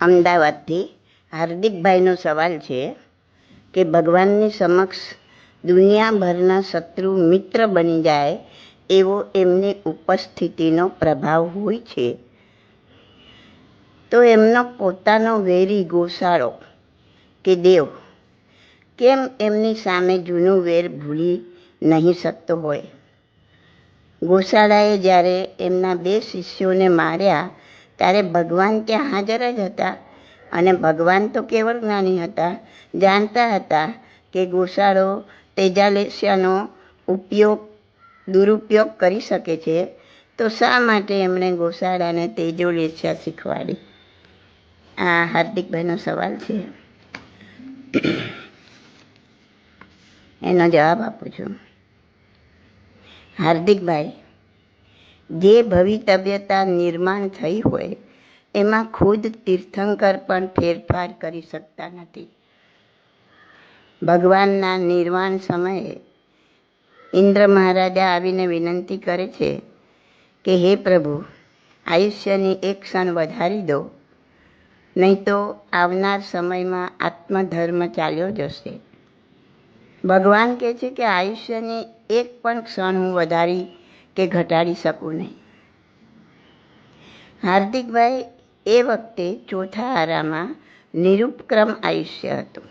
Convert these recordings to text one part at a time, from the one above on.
અમદાવાદથી. હાર્દિકભાઈનો સવાલ છે કે ભગવાનની સમક્ષ દુનિયાભરના શત્રુ મિત્ર બની જાય એવો એમની ઉપસ્થિતિનો પ્રભાવ હોય છે. તો એમનો પોતાનો વેરી ગોસાળો કે દેવ, કેમ એમની સામે જૂનું વેર ભૂલી નહીં શકતો હોય? ગોશાળાએ જ્યારે એમના બે શિષ્યોને માર્યા ત્યારે ભગવાન ત્યાં હાજર જ હતા. અને ભગવાન તો કેવળ જ્ઞાની હતા. જાણતા હતા કે ગોશાળો તેજાલેસ્યાનો ઉપયોગ, દુરુપયોગ કરી શકે છે. તો શા માટે એમણે ગોશાળાને તેજોલેસ્યા શીખવાડી? આ હાર્દિકભાઈનો સવાલ છે. એનો જવાબ આપું છું. હાર્દિકભાઈ જે ભવિતવ્યતા નિર્માણ થઈ હોય, એમાં ખુદ તીર્થંકર પણ ફેરફાર કરી શકતા નથી. ભગવાનના નિર્વાણ સમયે ઇન્દ્ર મહારાજા આવીને વિનંતી કરે છે કે, હે પ્રભુ, આયુષ્યની એક ક્ષણ વધારી દો, નહીં તો આવનાર સમયમાં આત્મધર્મ ચાલ્યો જશે. ભગવાન કહે છે કે, આયુષ્યની એક પણ ક્ષણ હું વધારી કે ઘટાડી શકું નહીં. હાર્દિકભાઈ એ વખતે ચોથા આરામાં નિરુપક્રમ આયુષ્ય હતું.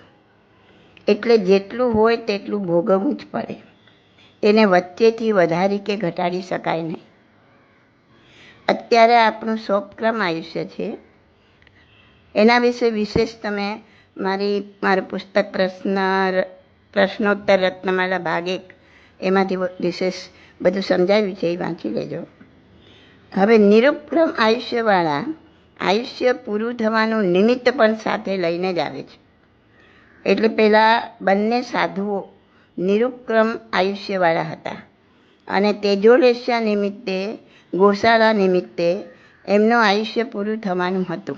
એટલે જેટલું હોય તેટલું ભોગવવું જ પડે. તેને વચ્ચેથી વધારી કે ઘટાડી શકાય નહીં. અત્યારે આપણું સોપક્રમ આયુષ્ય છે. એના વિશે વિશેષ તમે મારી, મારું પુસ્તક પ્રશ્ન, પ્રશ્નોત્તર રત્નમાળા ભાગ એક એમાંથી વિશેષ બધું સમજાવ્યું છે, એ વાંચી લેજો. હવે નિરુપક્રમ આયુષ્યવાળા આયુષ્ય પૂરું થવાનું નિમિત્ત પણ સાથે લઈને જ આવે છે. એટલે પહેલાં બંને સાધુઓ નિરુપક્રમ આયુષ્યવાળા હતા. અને તેજોલેસ્યા નિમિત્તે, ગોશાળા નિમિત્તે એમનું આયુષ્ય પૂરું થવાનું હતું.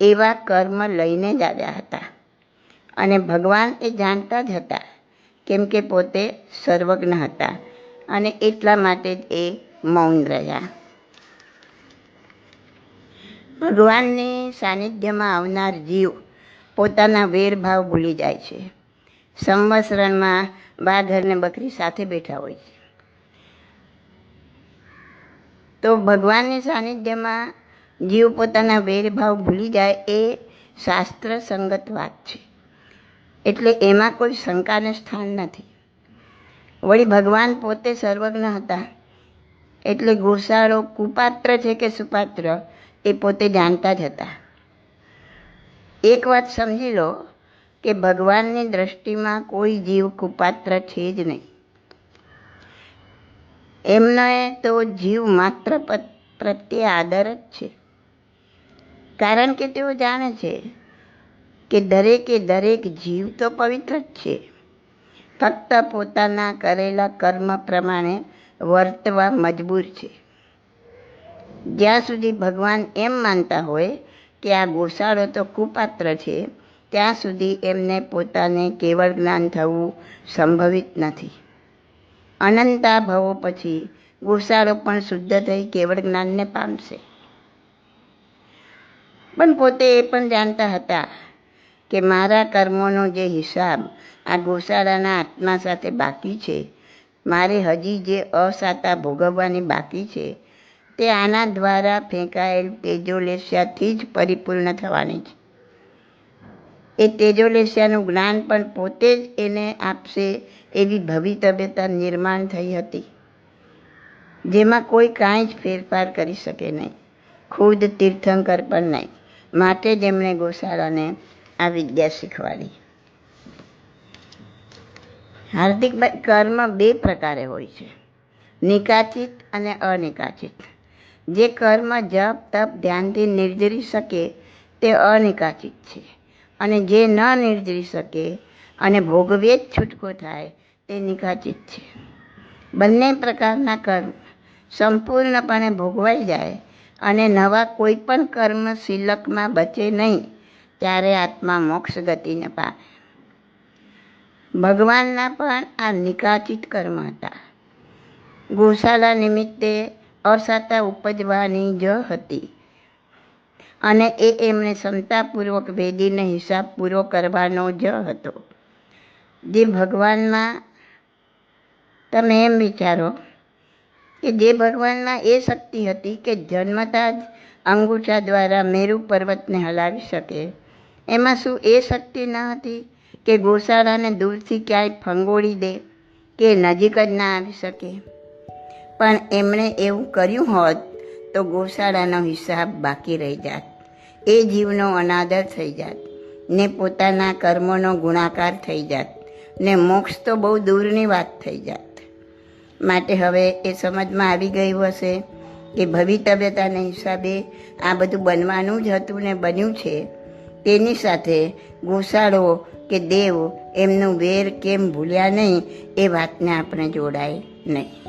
એવા કર્મ લઈને જ આવ્યા હતા. અને ભગવાન એ જાણતા જ હતા, કેમ કે પોતે સર્વજ્ઞ હતા. અને એટલા માટે જ એ મૌન રહ્યા. ભગવાનની સાનિધ્યમાં આવનાર જીવ પોતાના વેરભાવ ભૂલી જાય છે. સંવત્સરણમાં બાઘરને બકરી સાથે બેઠા હોય છે. તો ભગવાનની સાનિધ્યમાં જીવ પોતાના વેરભાવ ભૂલી જાય એ શાસ્ત્ર સંગત વાત છે. એટલે એમાં કોઈ શંકાને સ્થાન નથી. વળી ભગવાન પોતે સર્વજ્ઞ હતા. એટલે ગોસાળો કુપાત્ર છે કે સુપાત્ર એ પોતે જાણતા જ હતા. એક વાત સમજી લો કે ભગવાનની દ્રષ્ટિમાં કોઈ જીવ કુપાત્ર છે જ નહીં. એમને તો જીવ માત્ર પ્રત્યે આદર જ છે. કારણ કે તેઓ જાણે છે કે દરેકે દરેક જીવ તો પવિત્ર જ છે. ફક્ત પોતાના કરેલા કર્મ પ્રમાણે વર્તવા મજબૂર છે. જ્યાં સુધી ભગવાન એમ માનતા હોય કે આ ગોસાળો તો કુપાત્ર છે, ત્યાં સુધી એમને પોતાને કેવળ જ્ઞાન થવું સંભવિત નથી. અનંતા ભવો પછી ગોસાળો પણ શુદ્ધ થઈ કેવળ જ્ઞાનને પામશે. પણ પોતે એ પણ જાણતા હતા કે મારા કર્મોનો જે હિસાબ આ ગોશાળાના આત્મા સાથે બાકી છે, મારે હજી જે અસાતા ભોગવવાની બાકી છે, તે આના દ્વારા ફેંકાયેલ તેજોલેશિયાથી જ પરિપૂર્ણ થવાની છે. એ તેજોલેશિયાનું જ્ઞાન પણ પોતે જ એને આપશે એવી ભવિતવ્યતા નિર્માણ થઈ હતી, જેમાં કોઈ કાંઈ જ ફેરફાર કરી શકે નહીં. ખુદ તીર્થંકર પણ નહીં. માટે જ એમણે ગોશાળાને આ વિદ્યા શીખવાડી. હાર્દિકભાઈ કર્મ બે પ્રકારે હોય છે. નિકાચિત અને અનિકાચિત. જે કર્મ જપ, તપ, ધ્યાનથી નિર્જરી શકે તે અનિકાચિત છે. અને જે ન નિર્જરી શકે અને ભોગવે જ છૂટકો થાય તે નિકાચિત છે. બંને પ્રકારના કર્મ સંપૂર્ણપણે ભોગવાઈ જાય અને નવા કોઈ પણ કર્મ શિલકમાં બચે નહીં. ત્યારે આત્મા મોક્ષ ગતિને પામે ભગવાનના પણ આ નિકાચિત કર્મ હતા. ગોશાલા નિમિત્તે અસાતા ઉપજવાની જ હતી. અને એ એમણે ક્ષમતાપૂર્વક વેદીને હિસાબ પૂરો કરવાનો જ હતો. જે ભગવાનમાં તમે એમ વિચારો કે જે ભગવાનમાં એ શક્તિ હતી કે જન્મતા જ અંગૂઠા દ્વારા મેરુ પર્વતને હલાવી શકે. એમાં શું એ શક્તિ ન હતી કે ગોશાળાને દૂરથી ક્યાંય ફંગોળી દે કે નજીક જ ના આવી શકે. પણ એમણે એવું કર્યું હોત તો ગૌશાળાનો હિસાબ બાકી રહી જાત. એ જીવનો અનાદર થઈ જાત. ને પોતાના કર્મોનો ગુણાકાર થઈ જાત. ને મોક્ષ તો બહુ દૂરની વાત થઈ જાત. માટે હવે એ સમજમાં આવી ગયું હશે કે ભવિતવ્યતાના હિસાબે આ બધું બનવાનું જ હતું ને બન્યું છે. તેની સાથે ગોસાળો કે દેવ એમનું વેર કેમ ભૂલ્યા નહીં એ વાતને આપણે જોડાય નહીં.